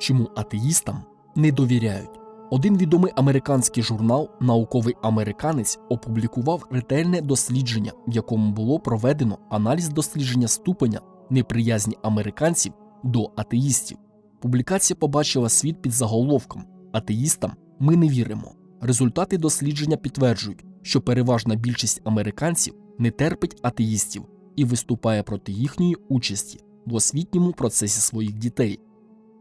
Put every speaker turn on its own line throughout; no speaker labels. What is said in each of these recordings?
чому атеїстам не довіряють. Один відомий американський журнал Науковий американець опублікував ретельне дослідження, в якому було проведено аналіз дослідження ступеня неприязні американців до атеїстів. Публікація побачила світ під заголовком Атеїстам ми не віримо. Результати дослідження підтверджують, що переважна більшість американців не терпить атеїстів і виступає проти їхньої участі в освітньому процесі своїх дітей.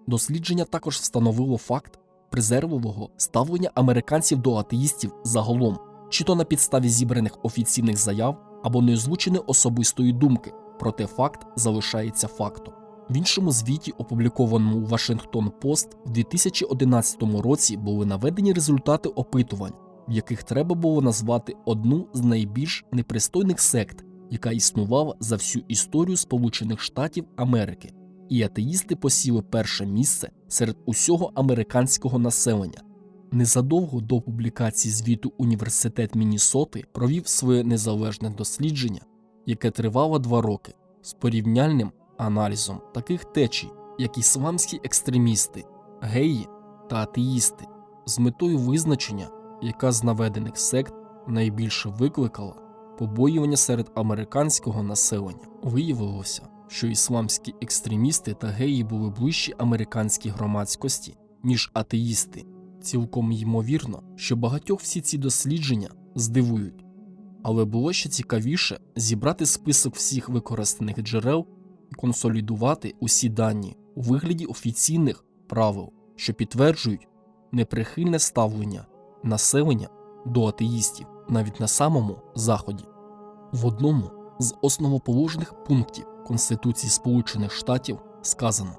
Дослідження також встановило факт презервового ставлення американців до атеїстів загалом, чи то на підставі зібраних офіційних заяв або неозвученої особистої думки, проте факт залишається фактом. В іншому звіті, опублікованому у Вашингтон Пост, в 2011 році були наведені результати опитувань, в яких треба було назвати одну з найбільш непристойних сект, яка існувала за всю історію Сполучених Штатів Америки, і атеїсти посіли перше місце серед усього американського населення. Незадовго до публікації звіту Університет Міннесоти провів своє незалежне дослідження, яке тривало два роки з порівняльним аналізом таких течій, як ісламські екстремісти, геї та атеїсти, з метою визначення, яка з наведених сект найбільше викликала побоювання серед американського населення. Виявилося, що ісламські екстремісти та геї були ближчі американській громадськості, ніж атеїсти. Цілком ймовірно, що багатьох всі ці дослідження здивують. Але було ще цікавіше зібрати список всіх використаних джерел і консолідувати усі дані у вигляді офіційних правил, що підтверджують неприхильне ставлення населення до атеїстів навіть на самому заході. В одному з основоположних пунктів Конституції Сполучених Штатів сказано,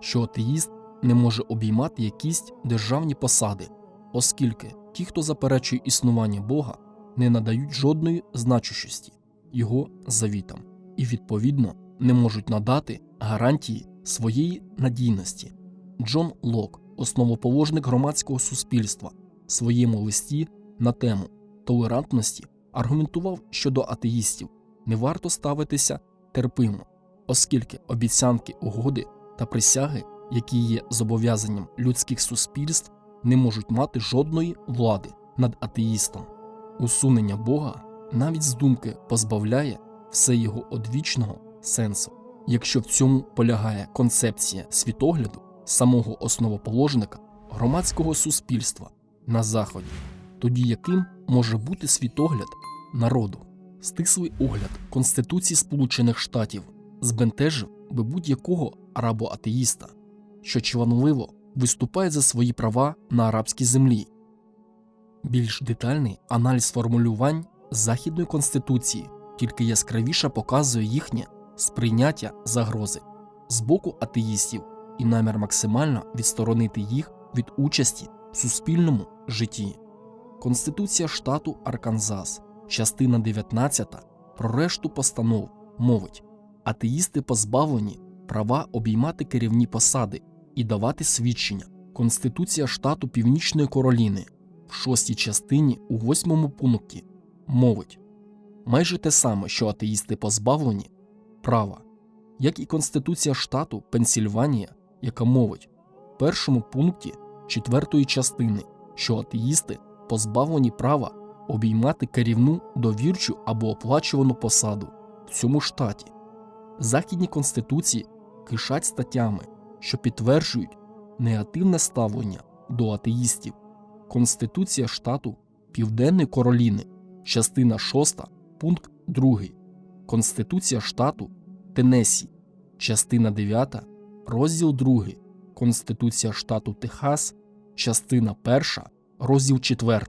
що атеїст не може обіймати якісь державні посади, оскільки ті, хто заперечує існування Бога, не надають жодної значущості його завітам і, відповідно, не можуть надати гарантії своєї надійності. Джон Лок, основоположник громадського суспільства, в своєму листі на тему толерантності аргументував, що до атеїстів не варто ставитися терпимо, оскільки обіцянки угоди та присяги, які є зобов'язанням людських суспільств, не можуть мати жодної влади над атеїстом. Усунення Бога навіть з думки позбавляє все його одвічного сенсу, якщо в цьому полягає концепція світогляду самого основоположника громадського суспільства на Заході, тоді яким може бути світогляд народу. Стислий огляд Конституції Сполучених Штатів збентежив би будь-якого арабо-атеїста, що чванливо виступає за свої права на арабській землі. Більш детальний аналіз формулювань Західної Конституції тільки яскравіше показує їхнє сприйняття загрози з боку атеїстів і намір максимально відсторонити їх від участі в суспільному житті. Конституція штату Арканзас, частина 19 про решту постанов мовить атеїсти позбавлені права обіймати керівні посади і давати свідчення. Конституція штату Північної Короліни в шостій частині у восьмому пункті мовить майже те саме, що атеїсти позбавлені права, як і Конституція штату Пенсільванія, яка мовить в першому пункті четвертої частини, що атеїсти позбавлені права обіймати керівну довірчу або оплачувану посаду в цьому штаті. Західні конституції кишать статтями, що підтверджують негативне ставлення до атеїстів. Конституція штату Південної Короліни, частина 6, пункт 2, Конституція штату Теннессі, частина 9, розділ 2, Конституція штату Техас, частина 1, розділ 4.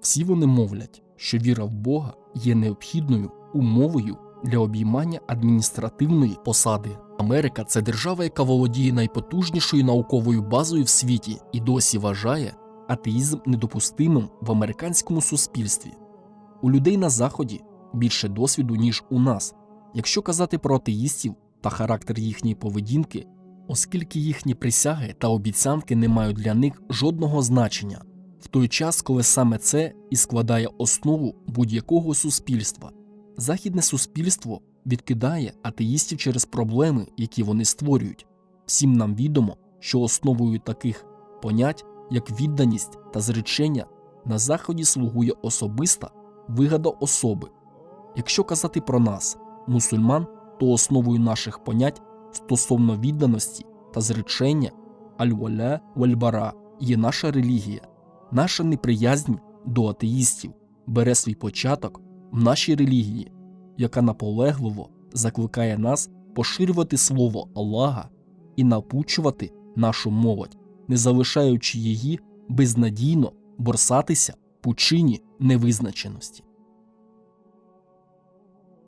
Всі вони мовлять, що віра в Бога є необхідною умовою для обіймання адміністративної посади. Америка це держава, яка володіє найпотужнішою науковою базою в світі і досі вважає атеїзм недопустимим в американському суспільстві. У людей на заході більше досвіду, ніж у нас, якщо казати про атеїстів та характер їхньої поведінки, оскільки їхні присяги та обіцянки не мають для них жодного значення, в той час, коли саме це і складає основу будь-якого суспільства. Західне суспільство відкидає атеїстів через проблеми, які вони створюють. Всім нам відомо, що основою таких понять, як відданість та зречення, на заході слугує особиста вигода особи. Якщо казати про нас, мусульман, то основою наших понять стосовно відданості та зречення аль-валя валь-бара є наша релігія, наша неприязнь до атеїстів бере свій початок нашій релігії, яка наполегливо закликає нас поширювати слово Аллаха і напучувати нашу молодь, не залишаючи її безнадійно борсатися в пучині невизначеності.